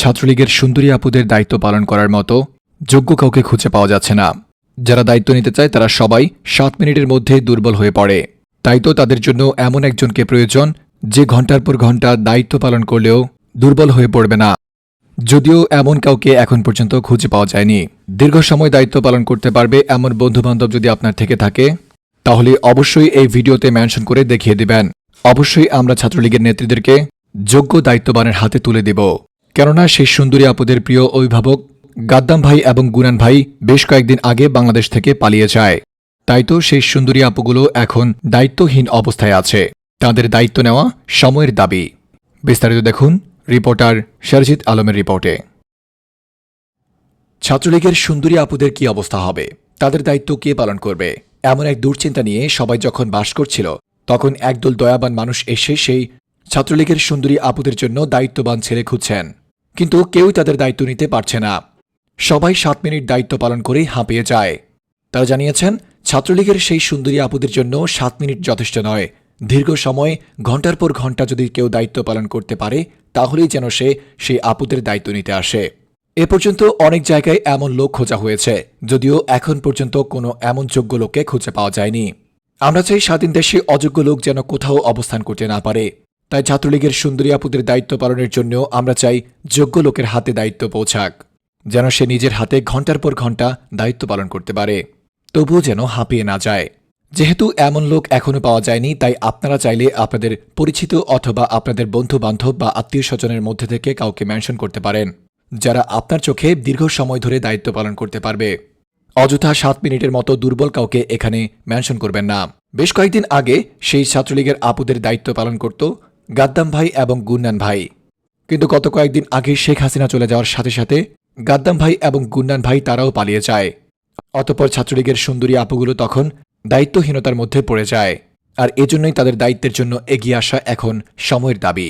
ছাত্রলীগের সুন্দরী আপুদের দায়িত্ব পালন করার মতো যোগ্য কাউকে খুঁজে পাওয়া যাচ্ছে না। যারা দায়িত্ব নিতে চায়, তারা সবাই সাত মিনিটের মধ্যে দুর্বল হয়ে পড়ে। তাই তো তাদের জন্য এমন একজনকে প্রয়োজন, যে ঘণ্টার পর ঘণ্টা দায়িত্ব পালন করলেও দুর্বল হয়ে পড়বে না। যদিও এমন কাউকে এখন পর্যন্ত খুঁজে পাওয়া যায়নি। দীর্ঘ সময় দায়িত্ব পালন করতে পারবে এমন বন্ধুবান্ধব যদি আপনার থেকে থাকে, তাহলে অবশ্যই এই ভিডিওতে মেনশন করে দেখিয়ে দিবেন। অবশ্যই আমরা ছাত্রলীগের নেত্রীদেরকে যোগ্য দায়িত্ববানের হাতে তুলে দেব। কেননা সেই সুন্দরী আপুদের প্রিয় অভিভাবক গাদ্দাম ভাই এবং গুনান ভাই বেশ কয়েকদিন আগে বাংলাদেশ থেকে পালিয়ে যায়। তাই তো সেই সুন্দরী আপুগুলো এখন দায়িত্বহীন অবস্থায় আছে। তাদের দায়িত্ব নেওয়া সময়ের দাবি। বিস্তারিত দেখুন রিপোর্টার শারজিৎ আলমের রিপোর্টে। ছাত্রলীগের সুন্দরী আপুদের কি অবস্থা হবে? তাদের দায়িত্ব কে পালন করবে? এমন এক দুশ্চিন্তা নিয়ে সবাই যখন বাস করছিল, তখন একদল দয়াবান মানুষ এসে সেই ছাত্রলীগের সুন্দরী আপুদের জন্য দায়িত্ববান ছেলে খুঁজছেন। কিন্তু কেউই তাদের দায়িত্ব নিতে পারছে না। সবাই সাত মিনিট দায়িত্ব পালন করেই হাঁপিয়ে যায়। তারা জানিয়েছেন, ছাত্রলীগের সেই সুন্দরী আপুদের জন্য সাত মিনিট যথেষ্ট নয়। দীর্ঘ সময়, ঘণ্টার পর ঘণ্টা যদি কেউ দায়িত্ব পালন করতে পারে, তাহলেই যেন সে সেই আপুদের দায়িত্ব নিতে আসে। এ পর্যন্ত অনেক জায়গায় এমন লোক খোঁজা হয়েছে, যদিও এখন পর্যন্ত কোনো এমন যোগ্য লোককে খুঁজে পাওয়া যায়নি। আমরা চাই স্বাধীন দেশে অযোগ্য লোক যেন কোথাও অবস্থান করতে না পারে। তাই ছাত্রলীগের সুন্দরী আপুদের দায়িত্ব পালনের জন্য আমরা চাই যোগ্য লোকের হাতে দায়িত্ব পৌঁছাক, যেন সে নিজের হাতে ঘণ্টার পর ঘণ্টা দায়িত্ব পালন করতে পারে। তবুও যেন হাঁপিয়ে না যায়। যেহেতু এমন লোক এখনও পাওয়া যায়নি, তাই আপনারা চাইলে আপনাদের পরিচিত অথবা আপনাদের বন্ধু বান্ধব বা আত্মীয় স্বজনের মধ্যে থেকে কাউকে মেনশন করতে পারেন, যারা আপনার চোখে দীর্ঘ সময় ধরে দায়িত্ব পালন করতে পারবে। অযথা সাত মিনিটের মতো দুর্বল কাউকে এখানে মেনশন করবেন না। বেশ কয়েকদিন আগে সেই ছাত্রলীগের আপুদের দায়িত্ব পালন করত গাদ্দাম ভাই এবং গুন্নান ভাই। কিন্তু গত কয়েকদিন আগে শেখ হাসিনা চলে যাওয়ার সাথে সাথে গাদ্দাম ভাই এবং গুন্নান ভাই তারাও পালিয়ে যায়। অতপর ছাত্রলীগের সুন্দরী আপুগুলো তখন দায়িত্বহীনতার মধ্যে পড়ে যায়। আর এজন্যই তাদের দায়িত্বের জন্য এগিয়ে আসা এখন সময়ের দাবি।